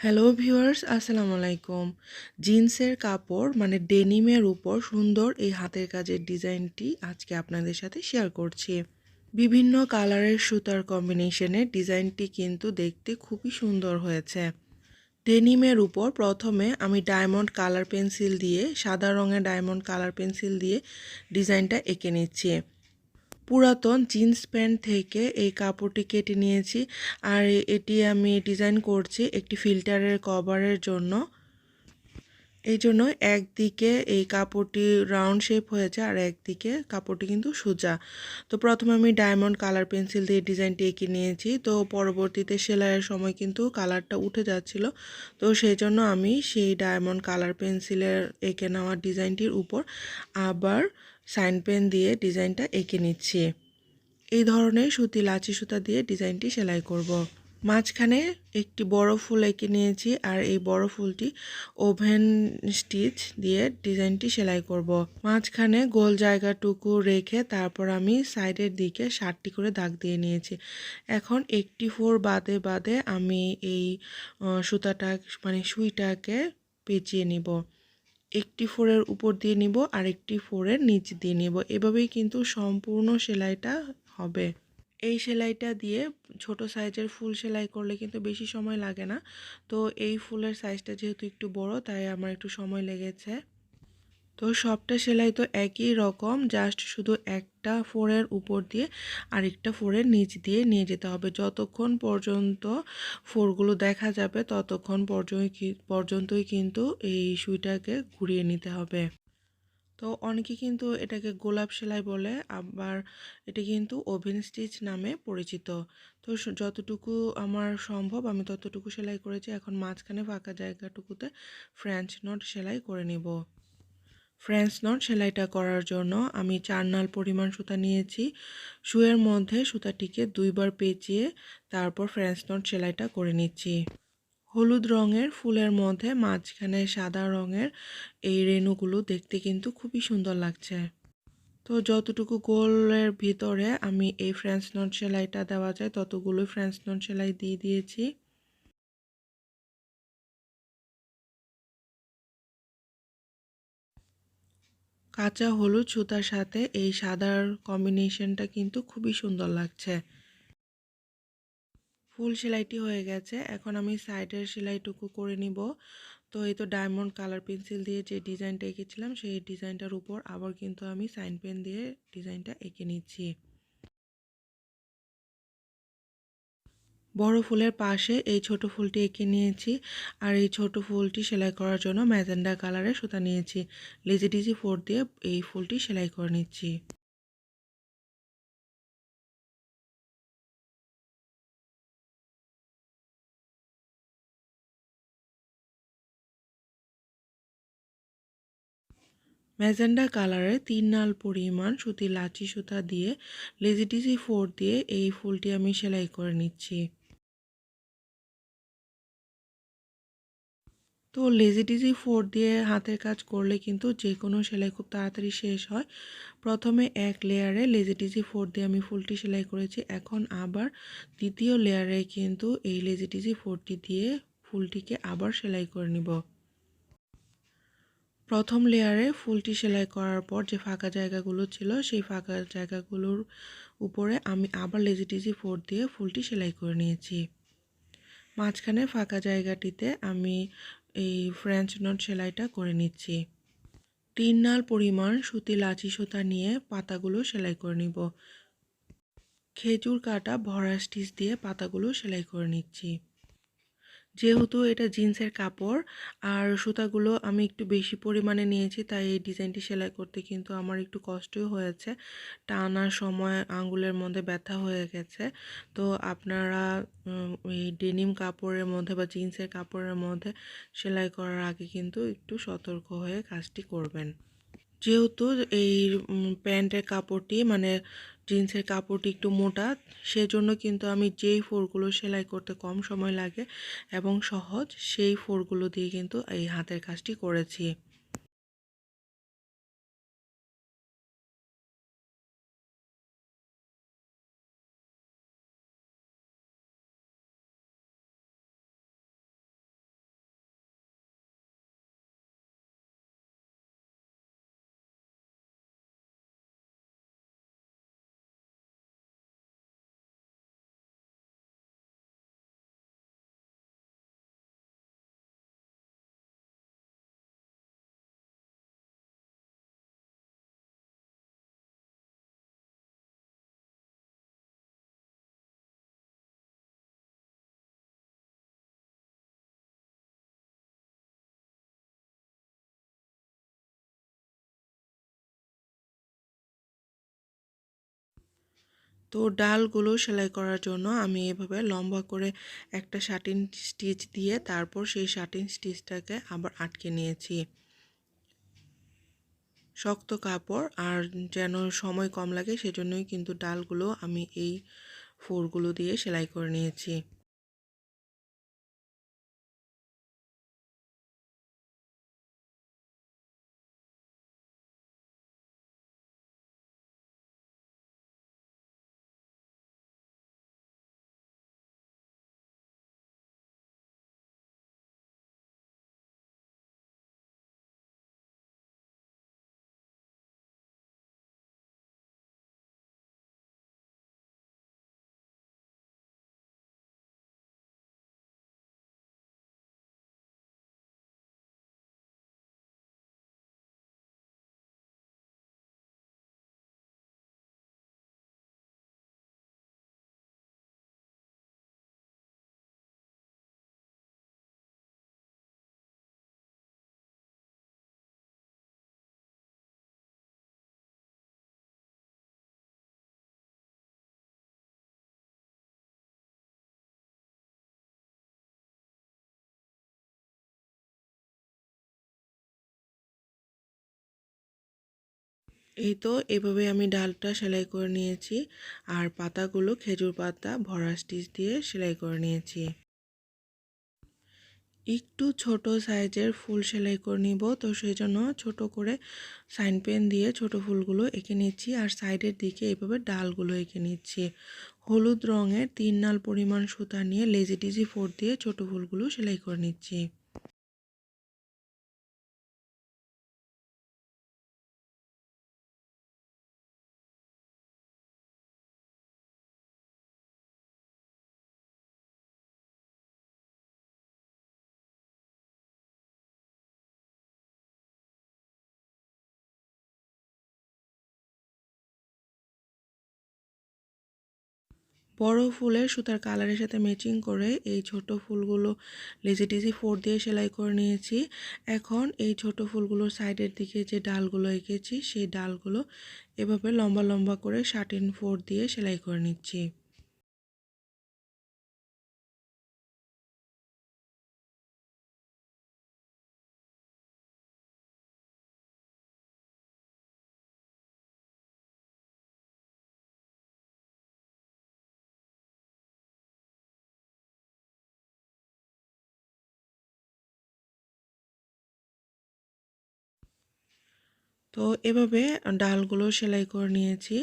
Hello viewers আসসালামু আলাইকুম। জিন্সের কাপড় মানে ডেনিমের উপর সুন্দর এই হাতের কাজের ডিজাইনটি আজকে আপনাদের সাথে শেয়ার করছি। বিভিন্ন কালারের সুতার কম্বিনেশনের ডিজাইনটি কিন্তু দেখতে খুবই সুন্দর হয়েছে। ডেনিমের উপর প্রথমে আমি ডায়মন্ড কালার পেন্সিল দিয়ে, সাদা রঙের ডায়মন্ড কালার পেন্সিল দিয়ে ডিজাইনটা এঁকে নিচ্ছি। পুরাতন জিন্স প্যান্ট থেকে এই কাপড়টি কেটে নিয়েছি। আর এটি আমি ডিজাইন করছি একটি ফিল্টারের কভারের জন্য। এই জন্য একদিকে এই কাপড়টি রাউন্ড শেপ হয়েছে আর একদিকে কাপড়টি কিন্তু সোজা। তো প্রথমে আমি ডায়মন্ড কালার পেন্সিল দিয়ে ডিজাইনটি এঁকে নিয়েছি। তো পরবর্তীতে সেলাইয়ের সময় কিন্তু কালারটা উঠে যাচ্ছিল। তো সেই জন্য আমি সেই ডায়মন্ড কালার পেন্সিলের এঁকে নেওয়া ডিজাইনটির উপর আবার সাইন পেন দিয়ে ডিজাইনটা এঁকে নিচ্ছি এই ধরনের সুতি লাচি সুতা দিয়ে ডিজাইনটি সেলাই করব। মাঝখানে একটি বড় ফুল এঁকে নিয়েছি আর এই বড় ফুলটি ওভেন স্টিচ দিয়ে ডিজাইনটি সেলাই করব। মাঝখানে গোল জায়গাটুকু রেখে তারপর আমি সাইডের দিকে ষাটটি করে দাগ দিয়ে নিয়েছি এখন একটি ফোর বাদে বাদে আমি এই সুতাটা মানে সুইটাকে পেঁচিয়ে নিব একটি ফোরের উপর দিয়ে নিব আর একটি ফোরের নিচ দিয়ে নিব। এভাবেই কিন্তু সম্পূর্ণ সেলাইটা হবে। এই সেলাইটা দিয়ে ছোট সাইজের ফুল সেলাই করলে কিন্তু বেশি সময় লাগে না। তো এই ফুলের সাইজটা যেহেতু একটু বড়, তাই আমার একটু সময় লেগেছে। তো সবটা সেলাই তো একই রকম জাস্ট শুধু একটা ফোরের উপর দিয়ে আরেকটা ফোরের নিচ দিয়ে নিয়ে যেতে হবে। যতক্ষণ পর্যন্ত ফোরগুলো দেখা যাবে, ততক্ষণ পর্যন্তই কিন্তু এই সুইটাকে ঘুরিয়ে নিতে হবে। তো অনেকে কিন্তু এটাকে গোলাপ সেলাই বলে, আবার এটা কিন্তু ওভেন স্টিচ নামে পরিচিত। তো যতটুকু আমার সম্ভব আমি ততটুকু সেলাই করেছি, এখন মাঝখানে ফাঁকা জায়গাটুকুতে ফ্রেঞ্চ নট সেলাই করে নিব। ফ্রেঞ্চ নট সেলাইটা করার জন্য আমি চার নাল পরিমাণ সুতা নিয়েছি। শুয়ের মধ্যে সুতাটিকে দুইবার পেঁচিয়ে তারপর ফ্রেঞ্চ নট সেলাইটা করে নিচ্ছি। হলুদ রঙের ফুলের মধ্যে মাঝখানে সাদা রঙের এই রেণুগুলো দেখতে কিন্তু খুবই সুন্দর লাগছে। তো যতটুকু গোলের ভিতরে আমি এই ফ্রেঞ্চ নট সেলাইটা দেওয়া যায়, ততগুলোই ফ্রেঞ্চ নট সেলাই দিয়ে দিয়েছি। কাঁচা হলুদ সুতার সাথে এই সাদার কম্বিনেশনটা কিন্তু খুবই সুন্দর লাগছে। ফুল সেলাইটি হয়ে গেছে। এখন আমি সাইডের সেলাইটুকু করে নিব। তো এই তো ডায়মন্ড কালার পেন্সিল দিয়ে যে ডিজাইনটা এঁকেছিলাম, সেই ডিজাইনটার উপর আবার কিন্তু আমি সাইন পেন দিয়ে ডিজাইনটা এঁকে নিচ্ছি। বড় ফুলের পাশে এই ছোট ফুলটি এঁকে নিয়েছি আর এই ছোট ফুলটি সেলাই করার জন্য ম্যাজেন্ডা কালারের সুতা নিয়েছি। লেজি ডিজি ফোর দিয়ে এই ফুলটি সেলাই করে নিচ্ছি। ম্যাজেন্ডা কালারে তিন নাল পরিমাণ সুতি লাচি সুতা দিয়ে লেজিটিসি ফোর দিয়ে এই ফুলটি আমি সেলাই করে নিচ্ছি। তো লেজিটিসি ফোর দিয়ে হাতের কাজ করলে কিন্তু যে কোনো সেলাই খুব তাড়াতাড়ি শেষ হয়। প্রথমে এক লেয়ারে লেজিটিসি ফোর দিয়ে আমি ফুলটি সেলাই করেছি। এখন আবার দ্বিতীয় লেয়ারে কিন্তু এই লেজিটিসি ফোরটি দিয়ে ফুলটিকে আবার সেলাই করে নিব। প্রথম লেয়ারে ফুলটি সেলাই করার পর যে ফাঁকা জায়গাগুলো ছিল, সেই ফাঁকা জায়গাগুলোর উপরে আমি আবার লেজিটিজি ফোর দিয়ে ফুলটি সেলাই করে নিয়েছি। মাঝখানে ফাঁকা জায়গাটিতে আমি এই ফ্রেঞ্চ নট সেলাইটা করে নিচ্ছি। তিন নাল পরিমাণ সুতি লাচি সুতা নিয়ে পাতাগুলো সেলাই করে নিব। খেজুর কাটা ভরা স্টিচ দিয়ে পাতাগুলো সেলাই করে নিচ্ছি। যেহেতু এটা জিন্সের কাপড়, আর সুতাগুলো আমি একটু বেশি পরিমাণে নিয়েছি, তাই এই ডিজাইনটি সেলাই করতে কিন্তু আমার একটু কষ্টই হয়েছে। টানার সময় আঙ্গুলের মধ্যে ব্যথা হয়ে গেছে। তো আপনারা এই ডেনিম কাপড়ের মধ্যে বা জিন্সের কাপড়ের মধ্যে সেলাই করার আগে কিন্তু একটু সতর্ক হয়ে কাজটি করবেন। যেহেতু এই প্যান্টের কাপড়টি মানে জিন্সের কাপড়টি একটু মোটা, সেজন্য কিন্তু আমি যেই ফোরগুলো সেলাই করতে কম সময় লাগে এবং সহজ, সেই ফোরগুলো দিয়ে কিন্তু এই হাতের কাজটি করেছি। তো ডালগুলো সেলাই করার জন্য আমি এভাবে লম্বা করে একটা শাটিন স্টিচ দিয়ে তারপর সেই শাটিন স্টিচটাকে আবার আটকে নিয়েছি। শক্ত কাপড় আর যেন সময় কম লাগে সেজন্যই কিন্তু ডালগুলো আমি এই ফোরগুলো দিয়ে সেলাই করে নিয়েছি। এই তো এভাবে আমি ডালটা সেলাই করে নিয়েছি আর পাতাগুলো খেজুর পাতা, ভরা স্টিচ দিয়ে সেলাই করে নিয়েছি। একটু ছোট সাইজের ফুল সেলাই করে নিব, তো সেই জন্য ছোটো করে সাইন পেন দিয়ে ছোট ফুলগুলো এঁকে নিচ্ছি আর সাইডের দিকে এভাবে ডালগুলো এঁকে নিচ্ছি। হলুদ রঙের তিন নাল পরিমাণ সুতা নিয়ে লেজি ডিজি ফোর দিয়ে ছোট ফুলগুলো সেলাই করে নিচ্ছি। বড় ফুলের সুতার কালারের সাথে ম্যাচিং করে এই ছোট ফুলগুলো লেজি ফোর দিয়ে সেলাই করে নিয়েছি। এখন এই ছোট ফুলগুলোর সাইডের দিকে যে ডালগুলো এঁকেছি, সেই ডালগুলো এভাবে লম্বা লম্বা করে শার্টিন ফোর দিয়ে সেলাই করে নিচ্ছি। তো এভাবে ডালগুলো সেলাই করে নিয়েছি।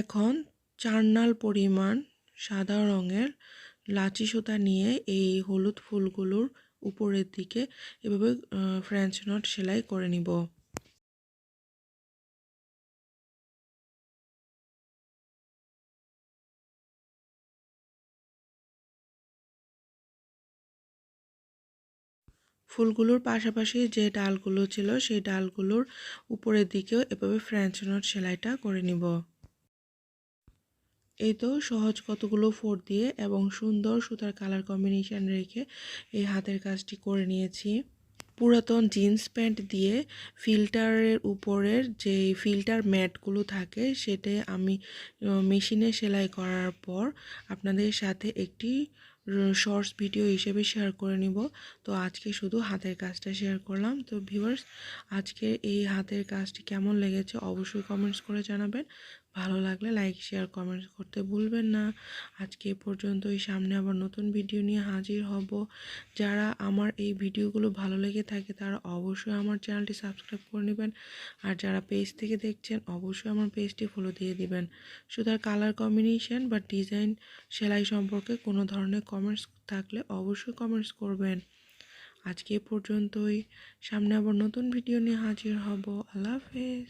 এখন চারনাল পরিমাণ সাদা রঙের লাচি সুতা নিয়ে এই হলুদ ফুলগুলোর উপরের দিকে এভাবে ফ্রেঞ্চ নট সেলাই করে নিব। ফুলগুলোর পাশাপাশি যে ডালগুলো ছিল, সেই ডালগুলোর উপরের দিকেও এভাবে ফ্রেঞ্চ নট সেলাইটা করে নিব। এই তো সহজ কতগুলো ফোর দিয়ে এবং সুন্দর সুতার কালার কম্বিনেশান রেখে এই হাতের কাজটি করে নিয়েছি। পুরাতন জিন্স প্যান্ট দিয়ে ফিল্টারের উপরের যে ফিল্টার ম্যাটগুলো থাকে, সেটা আমি মেশিনে সেলাই করার পর আপনাদের সাথে একটি শর্টস ভিডিও হিসেবে শেয়ার করে নিব। তো আজকে শুধু হাতের কাজটা শেয়ার করলাম। তো ভিউয়ার্স আজকে এই হাতের কাজটি কেমন লেগেছে অবশ্যই কমেন্টস করে জানাবেন। ভালো লাগলে লাইক শেয়ার কমেন্টস করতে ভুলবেন না। আজকে এ পর্যন্তই। সামনে আবার নতুন ভিডিও নিয়ে হাজির হব। যারা আমার এই ভিডিওগুলো ভালো লেগে থাকে, তারা অবশ্যই আমার চ্যানেলটি সাবস্ক্রাইব করে নেবেন। আর যারা পেজ থেকে দেখছেন, অবশ্যই আমার পেজটি ফলো দিয়ে দিবেন। সুতার কালার কম্বিনেশন বা ডিজাইন সেলাই সম্পর্কে কোনো ধরনের কমেন্টস থাকলে অবশ্যই কমেন্টস করবেন। আজকে পর্যন্তই। সামনে আবার নতুন ভিডিও নিয়ে হাজির হব। আল্লাহ হাফেজ।